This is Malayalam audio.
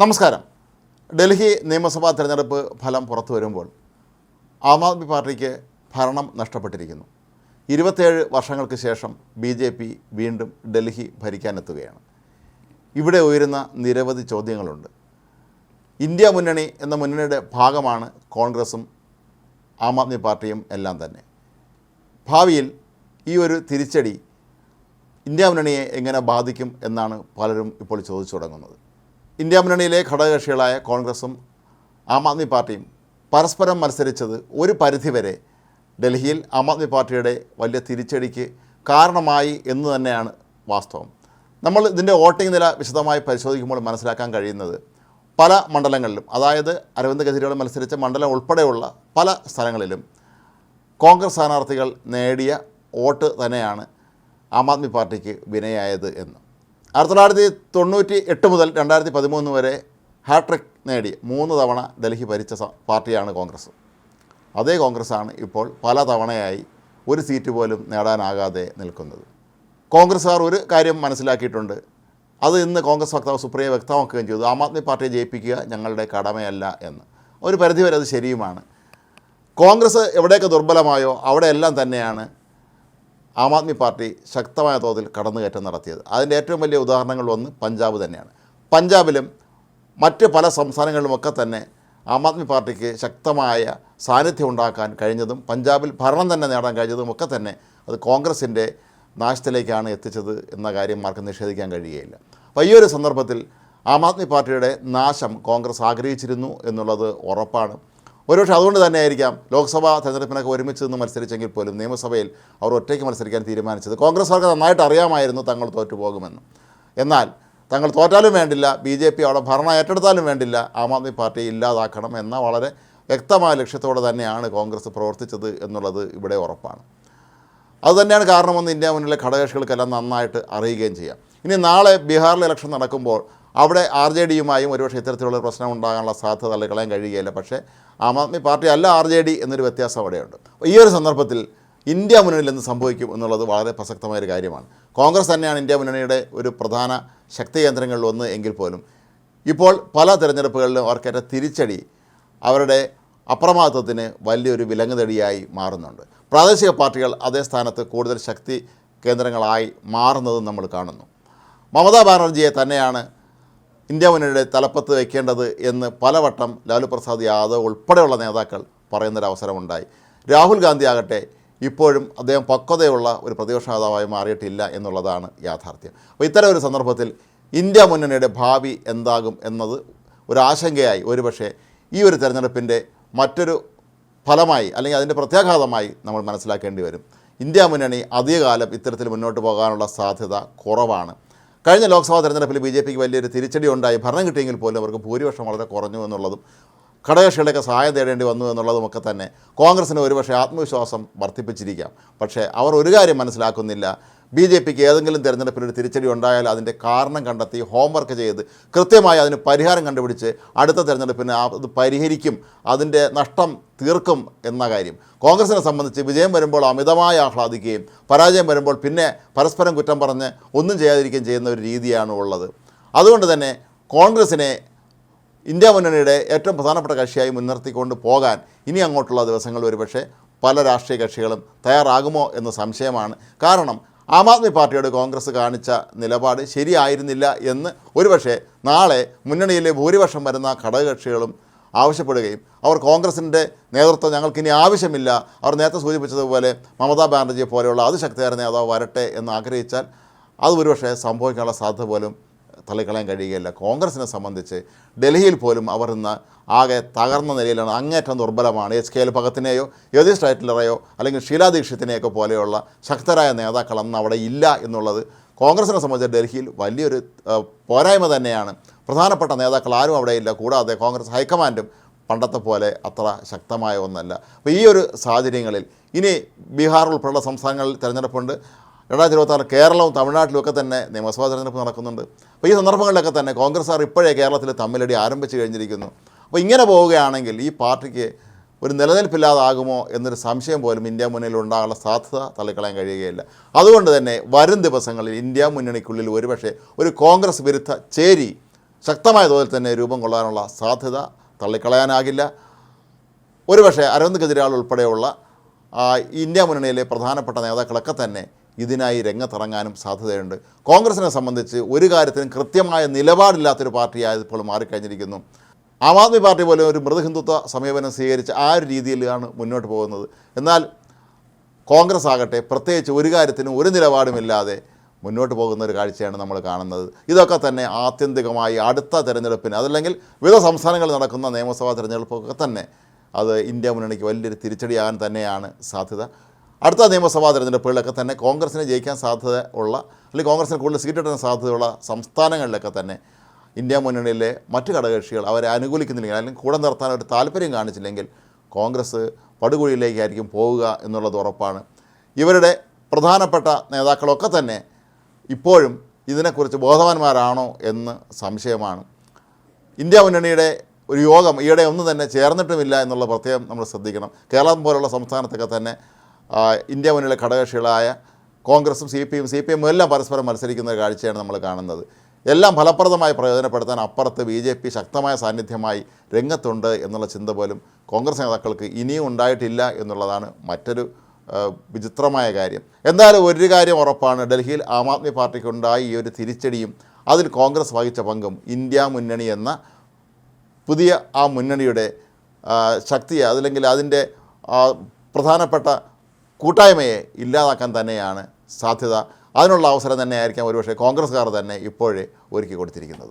നമസ്കാരം. ഡൽഹി നിയമസഭാ തിരഞ്ഞെടുപ്പ് ഫലം പുറത്തു വരുമ്പോൾ ആം ആദ്മി പാർട്ടിക്ക് ഭരണം നഷ്ടപ്പെട്ടിരിക്കുന്നു. ഇരുപത്തേഴ് വർഷങ്ങൾക്ക് ശേഷം ബി ജെ പി വീണ്ടും ഡൽഹി ഭരിക്കാനെത്തുകയാണ്. ഇവിടെ ഉയരുന്ന നിരവധി ചോദ്യങ്ങളുണ്ട്. ഇന്ത്യ മുന്നണി എന്ന മുന്നണിയുടെ ഭാഗമാണ് കോൺഗ്രസും ആം ആദ്മി പാർട്ടിയും എല്ലാം തന്നെ. ഭാവിയിൽ ഈ ഒരു തിരിച്ചടി ഇന്ത്യ മുന്നണിയെ എങ്ങനെ ബാധിക്കും എന്നാണ് പലരും ഇപ്പോൾ ചോദിച്ചു തുടങ്ങുന്നത്. ഇന്ത്യ മുന്നണിയിലെ ഘടകകക്ഷികളായ കോൺഗ്രസും ആം ആദ്മി പാർട്ടിയും പരസ്പരം മത്സരിച്ചത് ഒരു പരിധിവരെ ഡൽഹിയിൽ ആം ആദ്മി പാർട്ടിയുടെ വലിയ തിരിച്ചടിക്ക് കാരണമായി എന്ന് തന്നെയാണ് വാസ്തവം. നമ്മൾ ഇതിന്റെ വോട്ടിംഗ് നില വിശദമായി പരിശോധിക്കുമ്പോൾ മനസ്സിലാക്കാൻ കഴിയുന്നത് പല മണ്ഡലങ്ങളിലും അതായത് അരവിന്ദ് കെജ്രിവാൾ മത്സരിച്ച മണ്ഡലം ഉൾപ്പെടെയുള്ള പല സ്ഥലങ്ങളിലും കോൺഗ്രസ് സ്ഥാനാർത്ഥികൾ നേടിയ വോട്ട് തന്നെയാണ് ആം ആദ്മി പാർട്ടിക്ക് വിനയായത് എന്ന്. ആയിരത്തി തൊള്ളായിരത്തി തൊണ്ണൂറ്റി എട്ട് മുതൽ രണ്ടായിരത്തി പതിമൂന്ന് വരെ ഹാട്രിക് നേടി മൂന്ന് തവണ ഡൽഹി ഭരിച്ച പാർട്ടിയാണ് കോൺഗ്രസ്. അതേ കോൺഗ്രസ്സാണ് ഇപ്പോൾ പല തവണയായി ഒരു സീറ്റ് പോലും നേടാനാകാതെ നിൽക്കുന്നത്. കോൺഗ്രസ്സുകാർ ഒരു കാര്യം മനസ്സിലാക്കിയിട്ടുണ്ട്. അത് ഇന്ന് കോൺഗ്രസ് വക്താവ് സുപ്രിയ വ്യക്തമാക്കുകയും ചെയ്തു. ആം ആദ്മി പാർട്ടിയെ ജയിപ്പിക്കുക ഞങ്ങളുടെ കടമയല്ല എന്ന്. ഒരു പരിധിവരെ അത് ശരിയുമാണ്. കോൺഗ്രസ് എവിടെയൊക്കെ ദുർബലമായോ അവിടെയെല്ലാം തന്നെയാണ് ആം ആദ്മി പാർട്ടി ശക്തമായ തോതിൽ കടന്നുകയറ്റം നടത്തിയത്. അതിന്റെ ഏറ്റവും വലിയ ഉദാഹരണങ്ങൾ ഒന്ന് പഞ്ചാബ് തന്നെയാണ്. പഞ്ചാബിലും മറ്റ് പല സംസ്ഥാനങ്ങളിലുമൊക്കെ തന്നെ ആം ആദ്മി പാർട്ടിക്ക് ശക്തമായ സാന്നിധ്യം ഉണ്ടാക്കാൻ കഴിഞ്ഞതും പഞ്ചാബിൽ ഭരണം തന്നെ നേടാൻ കഴിഞ്ഞതും ഒക്കെ തന്നെ അത് കോൺഗ്രസിന്റെ നാശത്തിലേക്കാണ് എത്തിച്ചത് എന്ന കാര്യം ആർക്കും നിഷേധിക്കാൻ കഴിയുകയില്ല. അപ്പോൾ ഈ ഒരു സന്ദർഭത്തിൽ ആം ആദ്മി പാർട്ടിയുടെ നാശം കോൺഗ്രസ് ആഗ്രഹിച്ചിരുന്നു എന്നുള്ളത് ഉറപ്പാണ്. ഒരുപക്ഷെ അതുകൊണ്ട് തന്നെ ആയിരിക്കാം ലോക്സഭാ തെരഞ്ഞെടുപ്പിനൊക്കെ ഒരുമിച്ച് നിന്ന് മത്സരിച്ചെങ്കിൽ പോലും നിയമസഭയിൽ അവർ ഒറ്റയ്ക്ക് മത്സരിക്കാൻ തീരുമാനിച്ചത്. കോൺഗ്രസ് കോൺഗ്രസ്സുകാർക്ക് നന്നായിട്ട് അറിയാമായിരുന്നു തങ്ങൾ തോറ്റുപോകുമെന്ന്. എന്നാൽ തങ്ങൾ തോറ്റാലും വേണ്ടില്ല ബി ജെ പി അവിടെ ഭരണം ഏറ്റെടുത്താലും വേണ്ടില്ല ആം ആദ്മി പാർട്ടി ഇല്ലാതാക്കണം എന്ന വളരെ വ്യക്തമായ ലക്ഷ്യത്തോടെ തന്നെയാണ് കോൺഗ്രസ് പ്രവർത്തിച്ചത് എന്നുള്ളത് ഇവിടെ ഉറപ്പാണ്. അതുതന്നെയാണ് കാരണമെന്ന് ഇന്ത്യ മുന്നിലെ ഘടകകക്ഷികൾക്കെല്ലാം നന്നായിട്ട് അറിയുകയും ചെയ്യാം. ഇനി നാളെ ബീഹാറിലെ ഇലക്ഷൻ നടക്കുമ്പോൾ അവിടെ ആർ ജെ ഡിയുമായും ഒരുപക്ഷെ ഇത്തരത്തിലുള്ള പ്രശ്നം ഉണ്ടാകാനുള്ള സാധ്യത തള്ളിക്കളയാൻ കഴിയുകയില്ല. പക്ഷേ ആം ആദ്മി പാർട്ടി അല്ല ആർ ജെ ഡി എന്നൊരു വ്യത്യാസം അവിടെയുണ്ട്. ഈ ഒരു സന്ദർഭത്തിൽ ഇന്ത്യ മുന്നണിയിൽ എന്ത് സംഭവിക്കും എന്നുള്ളത് വളരെ പ്രസക്തമായ ഒരു കാര്യമാണ്. കോൺഗ്രസ് തന്നെയാണ് ഇന്ത്യ മുന്നണിയുടെ ഒരു പ്രധാന ശക്തി കേന്ദ്രങ്ങളിൽ ഒന്ന് എങ്കിൽ പോലും. ഇപ്പോൾ പല തിരഞ്ഞെടുപ്പുകളിലും അവർക്കേറ്റ തിരിച്ചടി അവരുടെ അപ്രമാദത്വത്തിന് വലിയൊരു വിലങ്ങുതടിയായി മാറുന്നുണ്ട്. പ്രാദേശിക പാർട്ടികൾ അതേ സ്ഥാനത്ത് കൂടുതൽ ശക്തി കേന്ദ്രങ്ങളായി മാറുന്നതും നമ്മൾ കാണുന്നു. മമതാ ബാനർജിയെ തന്നെയാണ് ഇന്ത്യ മുന്നണിയുടെ തലപ്പത്ത് വയ്ക്കേണ്ടത് എന്ന് പലവട്ടം ലാലു പ്രസാദ് യാദവ് ഉൾപ്പെടെയുള്ള നേതാക്കൾ പറയുന്നൊരവസരമുണ്ടായി. രാഹുൽ ഗാന്ധി ആകട്ടെ ഇപ്പോഴും അദ്ദേഹം പക്വതയുള്ള ഒരു പ്രതിപക്ഷ നേതാവായി മാറിയിട്ടില്ല എന്നുള്ളതാണ് യാഥാർത്ഥ്യം. അപ്പോൾ ഇത്തരം ഒരു സന്ദർഭത്തിൽ ഇന്ത്യ മുന്നണിയുടെ ഭാവി എന്താകും എന്നത് ഒരു ആശങ്കയായി. ഒരുപക്ഷെ ഈ ഒരു തെരഞ്ഞെടുപ്പിന്റെ മറ്റൊരു ഫലമായി അല്ലെങ്കിൽ അതിന്റെ പ്രത്യാഘാതമായി നമ്മൾ മനസ്സിലാക്കേണ്ടി വരും. ഇന്ത്യ മുന്നണി അധികകാലം ഇത്തരത്തിൽ മുന്നോട്ട് പോകാനുള്ള സാധ്യത കുറവാണ്. കഴിഞ്ഞ ലോക്സഭാ തെരഞ്ഞെടുപ്പിൽ ബി ജെ പിക്ക് വലിയൊരു തിരിച്ചടി ഉണ്ടായി. ഭരണം കിട്ടിയെങ്കിൽ പോലും അവർക്ക് ഭൂരിപക്ഷം വളരെ കുറഞ്ഞു എന്നുള്ളതും ഘടകകക്ഷികളുടെയൊക്കെ സഹായം തേടേണ്ടി വന്നു എന്നുള്ളതുമൊക്കെ തന്നെ കോൺഗ്രസിന് ഒരുപക്ഷെ ആത്മവിശ്വാസം വർദ്ധിപ്പിച്ചിരിക്കാം. പക്ഷേ അവർ ഒരു കാര്യം മനസ്സിലാക്കുന്നില്ല. ബി ജെ പിക്ക് ഏതെങ്കിലും തിരഞ്ഞെടുപ്പിൽ ഒരു തിരിച്ചടി ഉണ്ടായാൽ അതിന്റെ കാരണം കണ്ടെത്തി ഹോംവർക്ക് ചെയ്ത് കൃത്യമായി അതിന് പരിഹാരം കണ്ടുപിടിച്ച് അടുത്ത തിരഞ്ഞെടുപ്പിന് അത് പരിഹരിക്കും അതിന്റെ നഷ്ടം തീർക്കും എന്ന കാര്യം. കോൺഗ്രസിനെ സംബന്ധിച്ച് വിജയം വരുമ്പോൾ അമിതമായി ആഹ്ലാദിക്കുകയും പരാജയം വരുമ്പോൾ പിന്നെ പരസ്പരം കുറ്റം പറഞ്ഞ് ഒന്നും ചെയ്യാതിരിക്കുകയും ചെയ്യുന്ന ഒരു രീതിയാണ് ഉള്ളത് അതുകൊണ്ട് തന്നെ കോൺഗ്രസിനെ ഇന്ത്യ മുന്നണിയുടെ ഏറ്റവും പ്രധാനപ്പെട്ട കക്ഷിയായി മുൻനിർത്തിക്കൊണ്ട് പോകാൻ ഇനി അങ്ങോട്ടുള്ള ദിവസങ്ങൾ ഒരുപക്ഷെ പല രാഷ്ട്രീയ കക്ഷികളും തയ്യാറാകുമോ എന്ന സംശയമാണ്. കാരണം ആം ആദ്മി പാർട്ടിയോട് കോൺഗ്രസ് കാണിച്ച നിലപാട് ശരിയായിരുന്നില്ല എന്ന് ഒരുപക്ഷെ നാളെ മുന്നണിയിലെ ഭൂരിപക്ഷം വരുന്ന ഘടകകക്ഷികളും ആവശ്യപ്പെടുകയും അവർ കോൺഗ്രസിന്റെ നേതൃത്വം ഞങ്ങൾക്കിനി ആവശ്യമില്ല. അവർ നേരത്തെ സൂചിപ്പിച്ചതുപോലെ മമതാ ബാനർജിയെ പോലെയുള്ള അതിശക്തിയായ നേതാവ് വരട്ടെ എന്ന് ആഗ്രഹിച്ചാൽ അത് ഒരുപക്ഷെ സംഭവിക്കാനുള്ള സാധ്യത പോലും തള്ളിക്കളയാൻ കഴിയുകയില്ല. കോൺഗ്രസിനെ സംബന്ധിച്ച് ഡൽഹിയിൽ പോലും അവർ ഇന്ന് ആകെ തകർന്ന നിലയിലാണ്. അങ്ങേറ്റം ദുർബലമാണ്. എച്ച് കെ എൽ ഭഗത്തിനെയോ യതീഷ് ടൈറ്റിലറെയോ അല്ലെങ്കിൽ ഷീലാ ദീക്ഷിത്തിനെയൊക്കെ പോലെയുള്ള ശക്തരായ നേതാക്കൾ അന്ന് അവിടെ ഇല്ല എന്നുള്ളത് കോൺഗ്രസിനെ സംബന്ധിച്ച് ഡൽഹിയിൽ വലിയൊരു പോരായ്മ തന്നെയാണ്. പ്രധാനപ്പെട്ട നേതാക്കൾ ആരും ഇല്ല. കൂടാതെ കോൺഗ്രസ് ഹൈക്കമാൻഡും പണ്ടത്തെ പോലെ അത്ര ശക്തമായ ഒന്നല്ല. അപ്പോൾ ഈ ഒരു സാഹചര്യങ്ങളിൽ ഇനി ബീഹാർ ഉൾപ്പെടെയുള്ള സംസ്ഥാനങ്ങളിൽ തിരഞ്ഞെടുപ്പുണ്ട്. രണ്ടായിരത്തി ഇരുപത്താറ് കേരളവും തമിഴ്നാട്ടിലും ഒക്കെ തന്നെ നിയമസഭാ തെരഞ്ഞെടുപ്പ് നടക്കുന്നുണ്ട്. അപ്പോൾ ഈ സന്ദർഭങ്ങളിലൊക്കെ തന്നെ കോൺഗ്രസ്സുകാർ ഇപ്പോഴേ കേരളത്തിൽ തമ്മിലടി ആരംഭിച്ചു കഴിഞ്ഞിരിക്കുന്നു. അപ്പോൾ ഇങ്ങനെ പോവുകയാണെങ്കിൽ ഈ പാർട്ടിക്ക് ഒരു നിലനിൽപ്പില്ലാതാകുമോ എന്നൊരു സംശയം പോലും ഇന്ത്യ മുന്നണിയിൽ ഉണ്ടാകാനുള്ള സാധ്യത തള്ളിക്കളയാൻ കഴിയുകയില്ല. അതുകൊണ്ട് തന്നെ വരും ദിവസങ്ങളിൽ ഇന്ത്യ മുന്നണിക്കുള്ളിൽ ഒരുപക്ഷെ ഒരു കോൺഗ്രസ് വിരുദ്ധ ചേരി ശക്തമായ തോതിൽ തന്നെ രൂപം കൊള്ളാനുള്ള സാധ്യത തള്ളിക്കളയാനാകില്ല. ഒരുപക്ഷെ അരവിന്ദ് കെജ്രിവാൾ ഉൾപ്പെടെയുള്ള ഇന്ത്യ മുന്നണിയിലെ പ്രധാനപ്പെട്ട നേതാക്കളൊക്കെ തന്നെ ഇതിനായി രംഗത്തിറങ്ങാനും സാധ്യതയുണ്ട്. കോൺഗ്രസിനെ സംബന്ധിച്ച് ഒരു കാര്യത്തിനും കൃത്യമായ നിലപാടില്ലാത്തൊരു പാർട്ടിയായത് ഇപ്പോൾ മാറിക്കഴിഞ്ഞിരിക്കുന്നു. ആം ആദ്മി പാർട്ടി പോലെ ഒരു മൃദുഹിന്ദുത്വ സമീപനം സ്വീകരിച്ച് ആ ഒരു രീതിയിലാണ് മുന്നോട്ട് പോകുന്നത്. എന്നാൽ കോൺഗ്രസ് ആകട്ടെ പ്രത്യേകിച്ച് ഒരു കാര്യത്തിനും ഒരു നിലപാടുമില്ലാതെ മുന്നോട്ട് പോകുന്ന ഒരു കാഴ്ചയാണ് നമ്മൾ കാണുന്നത്. ഇതൊക്കെ തന്നെ ആത്യന്തികമായി അടുത്ത തെരഞ്ഞെടുപ്പിന് അതല്ലെങ്കിൽ വിവിധ സംസ്ഥാനങ്ങളിൽ നടക്കുന്ന നിയമസഭാ തെരഞ്ഞെടുപ്പൊക്കെ തന്നെ അത് ഇന്ത്യ മുന്നണിക്ക് വലിയൊരു തിരിച്ചടിയാകാൻ തന്നെയാണ് സാധ്യത. അടുത്ത നിയമസഭാ തിരഞ്ഞെടുപ്പുകളിലൊക്കെ തന്നെ കോൺഗ്രസിന് ജയിക്കാൻ സാധ്യത ഉള്ള അല്ലെങ്കിൽ കോൺഗ്രസിന് കൂടുതൽ സീറ്റ് കിട്ടാൻ സാധ്യതയുള്ള സംസ്ഥാനങ്ങളിലൊക്കെ തന്നെ ഇന്ത്യ മുന്നണിയിലെ മറ്റ് ഘടകകക്ഷികൾ അവരെ അനുകൂലിക്കുന്നില്ലെങ്കിൽ അല്ലെങ്കിൽ കൂടെ നിർത്താൻ ഒരു താല്പര്യം കാണിച്ചില്ലെങ്കിൽ കോൺഗ്രസ് പടുകുഴിയിലേക്കായിരിക്കും പോവുക എന്നുള്ളത് ഉറപ്പാണ്. ഇവരുടെ പ്രധാനപ്പെട്ട നേതാക്കളൊക്കെ തന്നെ ഇപ്പോഴും ഇതിനെക്കുറിച്ച് ബോധവാന്മാരാണോ എന്ന് സംശയമാണ്. ഇന്ത്യ മുന്നണിയുടെ ഒരു യോഗം ഈയിടെ ഒന്നും തന്നെ ചേർന്നിട്ടുമില്ല എന്നുള്ള പ്രത്യേകം നമ്മൾ ശ്രദ്ധിക്കണം. കേരളം പോലുള്ള സംസ്ഥാനത്തൊക്കെ തന്നെ ഇന്ത്യ മുന്നിലെ ഘടകകക്ഷികളായ കോൺഗ്രസും C P M C P എമ്മും എല്ലാം പരസ്പരം മത്സരിക്കുന്ന കാഴ്ചയാണ് നമ്മൾ കാണുന്നത്. എല്ലാം ഫലപ്രദമായി പ്രയോജനപ്പെടുത്താൻ അപ്പുറത്ത് ബി ജെ പി ശക്തമായ സാന്നിധ്യമായി രംഗത്തുണ്ട് എന്നുള്ള ചിന്ത പോലും കോൺഗ്രസ് നേതാക്കൾക്ക് ഇനിയും ഉണ്ടായിട്ടില്ല എന്നുള്ളതാണ് മറ്റൊരു വിചിത്രമായ കാര്യം. എന്തായാലും ഒരു കാര്യം ഉറപ്പാണ് ഡൽഹിയിൽ ആം ആദ്മി പാർട്ടിക്കുണ്ടായ ഈ ഒരു തിരിച്ചടിയും അതിൽ കോൺഗ്രസ് വഹിച്ച പങ്കും ഇന്ത്യ മുന്നണി എന്ന പുതിയ ആ മുന്നണിയുടെ ശക്തിയെ അതല്ലെങ്കിൽ അതിന്റെ പ്രധാനപ്പെട്ട കൂട്ടായ്മയെ ഇല്ലാതാക്കാൻ തന്നെയാണ് സാധ്യത. അതിനുള്ള അവസരം തന്നെയായിരിക്കാം ഒരുപക്ഷെ കോൺഗ്രസ്സുകാർ തന്നെ ഇപ്പോഴേ ഒരുക്കി കൊടുത്തിരിക്കുന്നത്.